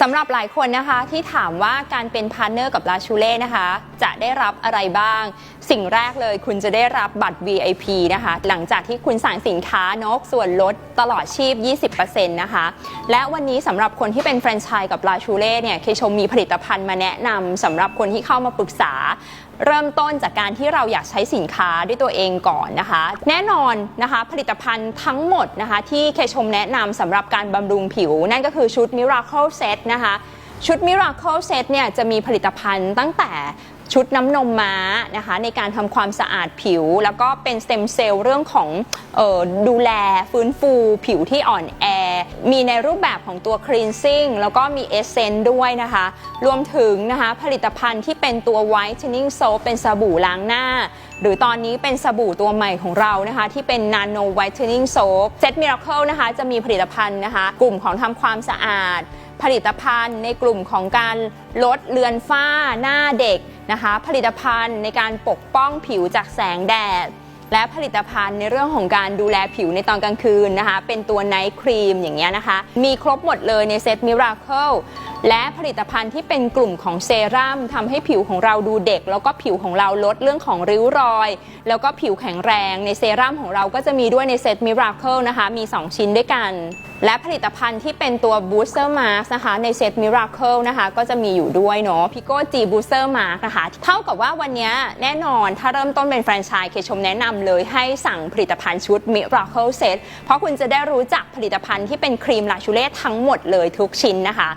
สำหรับหลายคนนะคะที่ถามว่าการเป็นพาร์เนอร์กับลาชูเล่นะคะ จะได้รับอะไรบ้าง สิ่งแรกเลยคุณจะได้รับบัตร VIP นะคะ หลังจากที่คุณสั่งสินค้านกส่วนลดตลอดชีพ 20%นะคะ และวันนี้สำหรับคนที่เป็นแฟรนไชส์กับลาชูเล่เนี่ยเคชมมีผลิตภัณฑ์มาแนะนำสำหรับคนที่เข้ามาปรึกษา เริ่มต้นจากการที่เราอยากใช้สินค้าด้วยตัวเองก่อนนะคะ แน่นอนนะคะผลิตภัณฑ์ทั้งหมดนะคะ ที่เคชมแนะนำสำหรับการบำรุงผิว นั่นก็คือชุด Miracle Set นะคะชุด Miracle Set เนี่ยจะมีผลิตภัณฑ์ตั้งแต่ชุดน้ำนมม้านะคะในการทำความสะอาดผิว แล้วก็เป็นสเต็มเซลล์เรื่องของออดูแลฟื้นฟูผิวที่อ่อนแอ มีในรูปแบบของตัว cleansing แล้วก็มี essence ด้วยนะคะ รวมถึงนะคะผลิตภัณฑ์ที่เป็นตัว whitening soap เป็นสบู่ล้างหน้า หรือตอนนี้เป็นสบู่ตัวใหม่ของเรานะคะ ที่เป็น nano whitening soap set miracle นะคะจะมีผลิตภัณฑ์นะคะ กลุ่มของทำความสะอาด ผลิตภัณฑ์ในกลุ่มของการลดเลือนฝ้าหน้าเด็กนะคะ ผลิตภัณฑ์ในการปกป้องผิวจากแสงแดด และผลิตภัณฑ์ในเรื่องของการดูแลผิวในตอนกลางคืนนะคะ เป็นตัวไนท์ครีมอย่างเงี้ยนะคะ มีครบหมดเลยในเซตมิราเคิลและผลิตภัณฑ์ที่เป็นกลุ่มของเซรั่มทำให้ผิวของเราดูเด็ก แล้วก็ผิวของเราลดเรื่องของริ้วรอย แล้วก็ผิวแข็งแรงในเซรั่มของเราก็จะมีด้วยในเซตมิราเคิลนะคะ มี 2 ชิ้นด้วยกันและผลิตภัณฑ์ที่เป็นตัว Booster Mask นะคะ ในเซต Miracle นะคะ ก็จะมีอยู่ด้วยเนาะ Pico G Booster Mask นะคะ เท่ากับว่าวันนี้แน่นอนถ้าเริ่มต้นเป็นแฟรนไชส์เคชมแนะนำเลยให้สั่งผลิตภัณฑ์ชุด Miracle Set เพราะคุณจะได้รู้จักผลิตภัณฑ์ที่เป็นครีมลาชูเล่ทั้งหมดเลยทุกชิ้นนะคะ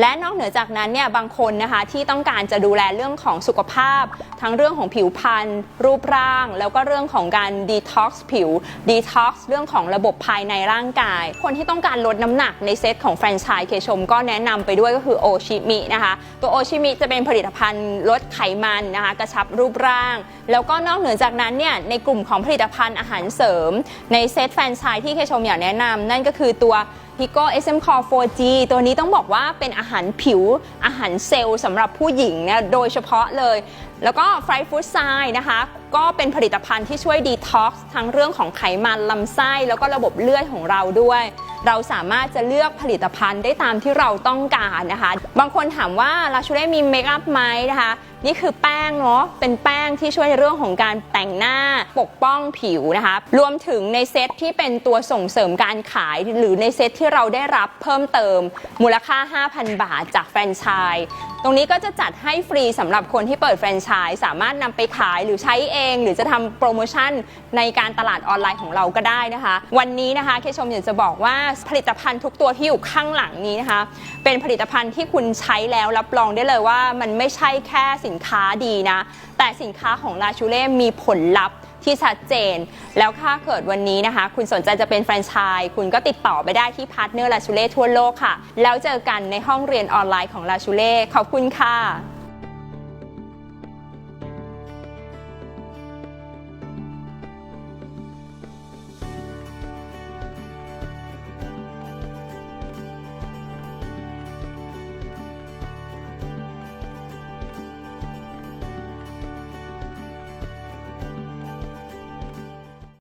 และนอกเหนือจากนั้นเนี่ยบางคนนะคะที่ต้องการจะดูแลเรื่องของสุขภาพ ทั้งเรื่องของผิวพรรณรูปร่าง แล้วก็เรื่องของการดีท็อกซ์ผิวดีท็อกซ์เรื่องของระบบภายในร่างกาย คนที่ต้องการลดน้ำหนักในเซตของแฟรนไชส์เคชมก็แนะนำไปด้วยก็คือโอชิมินะคะตัวโอชิมิจะเป็นผลิตภัณฑ์ลดไขมันนะคะกระชับรูปร่าง แล้วก็นอกเหนือจากนั้นเนี่ยในกลุ่มของผลิตภัณฑ์อาหารเสริม ในเซตแฟรนไชส์ที่เคชมอยากแนะนำนั่นก็คือตัว พิโก้ SM Core 4G ตัวนี้ต้องบอกว่าเป็นอาหารผิวอาหารเซลล์สำหรับผู้หญิงเนี่ยโดยเฉพาะเลย แล้วก็ไฟฟูดไซนะคะ ก็เป็นผลิตภัณฑ์ที่ช่วยดีท็อกซ์ทั้งเรื่องของไขมันลำไส้ แล้วก็ระบบเลือดของเราด้วยเราสามารถจะเลือกผลิตภัณฑ์ได้ตามที่เราต้องการนะคะ บางคนถามว่าลาชูเล่มีเมคอัพไหมนะคะนี่คือแป้งเนาะเป็นแป้งที่ช่วยในเรื่องของการแต่งหน้าปกป้องผิวนะคะ รวมถึงในเซตที่เป็นตัวส่งเสริมการขาย หรือในเซตที่เราได้รับเพิ่มเติมมูลค่า 5,000 บาทจากแฟรนไชส์ตรงนี้ก็จะจัดให้ฟรีสำหรับคนที่เปิดแฟรนไชส์สามารถนำไปขายหรือใช้เอง หรือจะทำโปรโมชั่นในการตลาดออนไลน์ของเราก็ได้นะคะ วันนี้นะคะเคชมอยากจะบอกว่าผลิตภัณฑ์ทุกตัวที่อยู่ข้างหลังนี้นะคะ เป็นผลิตภัณฑ์ที่คุณใช้แล้วรับรองได้เลยว่ามันไม่ใช่แค่สินค้าดีนะ แต่สินค้าของลาชูเล่มีผลลัพธ์ที่ชัดเจน แล้วถ้าเกิดวันนี้นะคะ คุณสนใจจะเป็นแฟรนไชส์คุณก็ติดต่อไปได้ที่พาร์ทเนอร์ลาชูเล่ทั่วโลกค่ะ แล้วเจอกันในห้องเรียนออนไลน์ของลาชูเล่ขอบคุณค่ะ